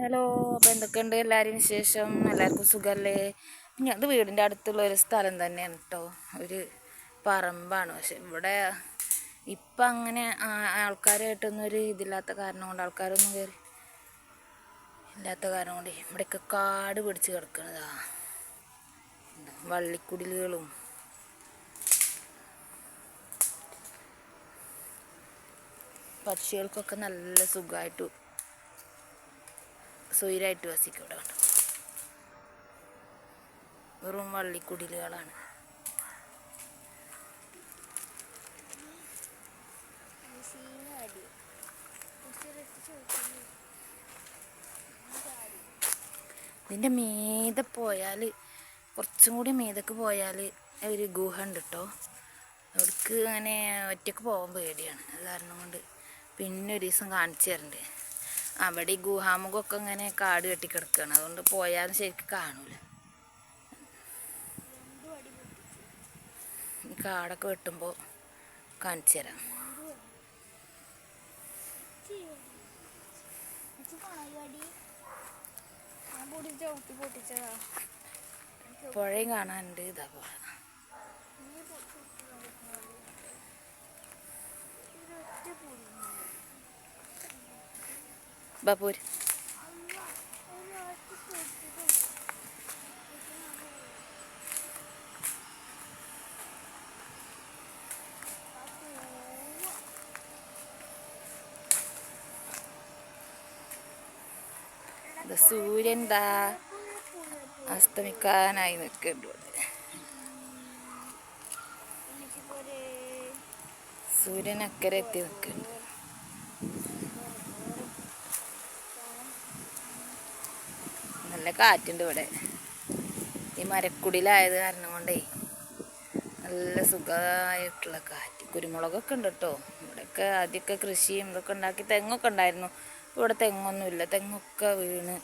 Hello അപ്പോൾ എന്തൊക്കെയുണ്ട് എല്ലാവരും വിശേഷം? എല്ലാവർക്കും സുഖമല്ലേ അത് വീടിന്റെ അടുത്തുള്ള ഒരു സ്ഥലം തന്നെയാണ് കേട്ടോ ഒരു പറമ്പാണ്. പക്ഷെ ഇവിടെ ഇപ്പം അങ്ങനെ ആൾക്കാരായിട്ടൊന്നും ഒരു ഇതില്ലാത്ത കാരണം കൊണ്ട് ആൾക്കാരൊന്നും കയറി ഇല്ലാത്ത കാരണം കൊണ്ട് ഇവിടെയൊക്കെ കാട് പിടിച്ച് കിടക്കണതാ വള്ളിക്കുടിലുകളും പക്ഷികൾക്കൊക്കെ നല്ല സുഖമായിട്ട് സ്വൈരായിട്ട് വസിക്കും ഇവിടെ. വെറും വള്ളിക്കുടിലുകളാണ്. ഇതിന്റെ മീതെ പോയാൽ കുറച്ചും കൂടി മീതക്ക് പോയാൽ ഒരു ഗുഹ ഉണ്ട് കേട്ടോ അവിടേക്ക് അങ്ങനെ ഒറ്റയ്ക്ക് പോകാൻ പേടിയാണ്. അത് കാരണം കൊണ്ട് പിന്നെ ഒരു ദിവസം കാണിച്ചു തരണ്ട്. അവിടെ ഈ ഗുഹാമുഖമൊക്കെ ഇങ്ങനെ കാട് കെട്ടി കിടക്കുകയാണ്. അതുകൊണ്ട് പോയാലും ശരിക്ക് കാണൂല. കാടൊക്കെ വെട്ടുമ്പോൾ കാണിച്ചു തരാം. പുഴയും കാണാനുണ്ട് ഇതാ പുഴ. ഇത് സൂര്യൻ ദാ അസ്തമിക്കാനായി നിൽക്കുന്നുണ്ട്. ഇവിടെ സൂര്യൻ അക്കരെ എത്തി നല്ല കാറ്റുണ്ട് ഇവിടെ. ഈ മരക്കുടിലായത് കാരണം കൊണ്ടേ നല്ല സുഖമായിട്ടുള്ള കാറ്റ്. കുരുമുളകൊക്കെ ഉണ്ട് കേട്ടോ ഇവിടെയൊക്കെ ആദ്യമൊക്കെ കൃഷിയും ഇതൊക്കെ ഉണ്ടാക്കി തെങ്ങൊക്കെ ഉണ്ടായിരുന്നു. ഇവിടെ തെങ്ങൊന്നുമില്ല. തെങ്ങൊക്കെ വീണ്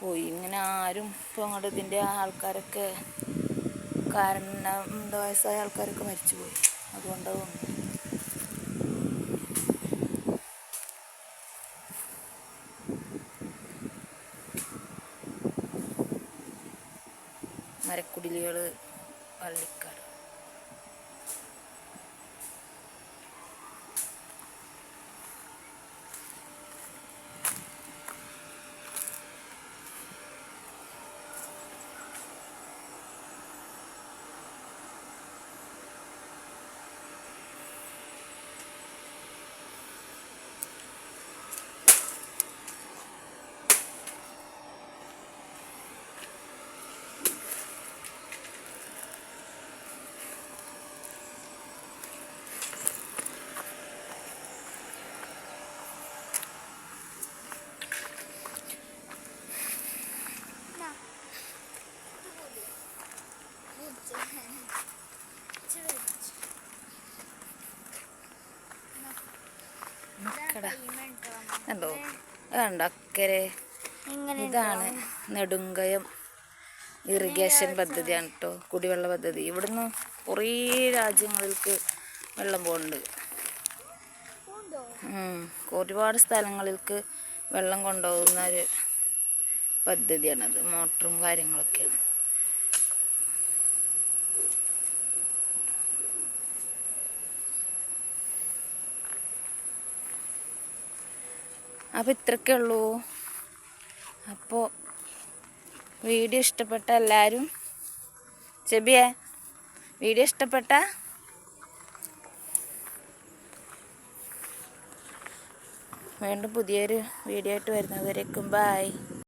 പോയി. ഇങ്ങനെ ആരും ഇപ്പോൾ അങ്ങോട്ട് ഇതിന്റെ ആൾക്കാരൊക്കെ കാരണം എന്താ വയസ്സായ ആൾക്കാരൊക്കെ മരിച്ചു പോയി മരക്കുടിലുകൾ പള്ളിക്കാട് കണ്ടോ അതുണ്ട് അക്കരെ. ഇതാണ് നെടുങ്കയം ഇറിഗേഷൻ പദ്ധതിയാണ് കേട്ടോ കുടിവെള്ള പദ്ധതി. ഇവിടുന്ന് കുറേ രാജ്യങ്ങളിലേക്ക് വെള്ളം പോകുന്നുണ്ട്. ഒരുപാട് സ്ഥലങ്ങളിലേക്ക് വെള്ളം കൊണ്ടുപോകുന്ന ഒരു പദ്ധതിയാണത്. മോട്ടറും കാര്യങ്ങളൊക്കെയാണ്. അപ്പോൾ ഇത്രയൊക്കെ ഉള്ളൂ. അപ്പോൾ വീഡിയോ ഇഷ്ടപ്പെട്ട എല്ലാവരും ചെബിയെ വീഡിയോ ഇഷ്ടപ്പെട്ട? വീണ്ടും പുതിയൊരു വീഡിയോ ആയിട്ട് വരുന്നവരേക്കും ബായ്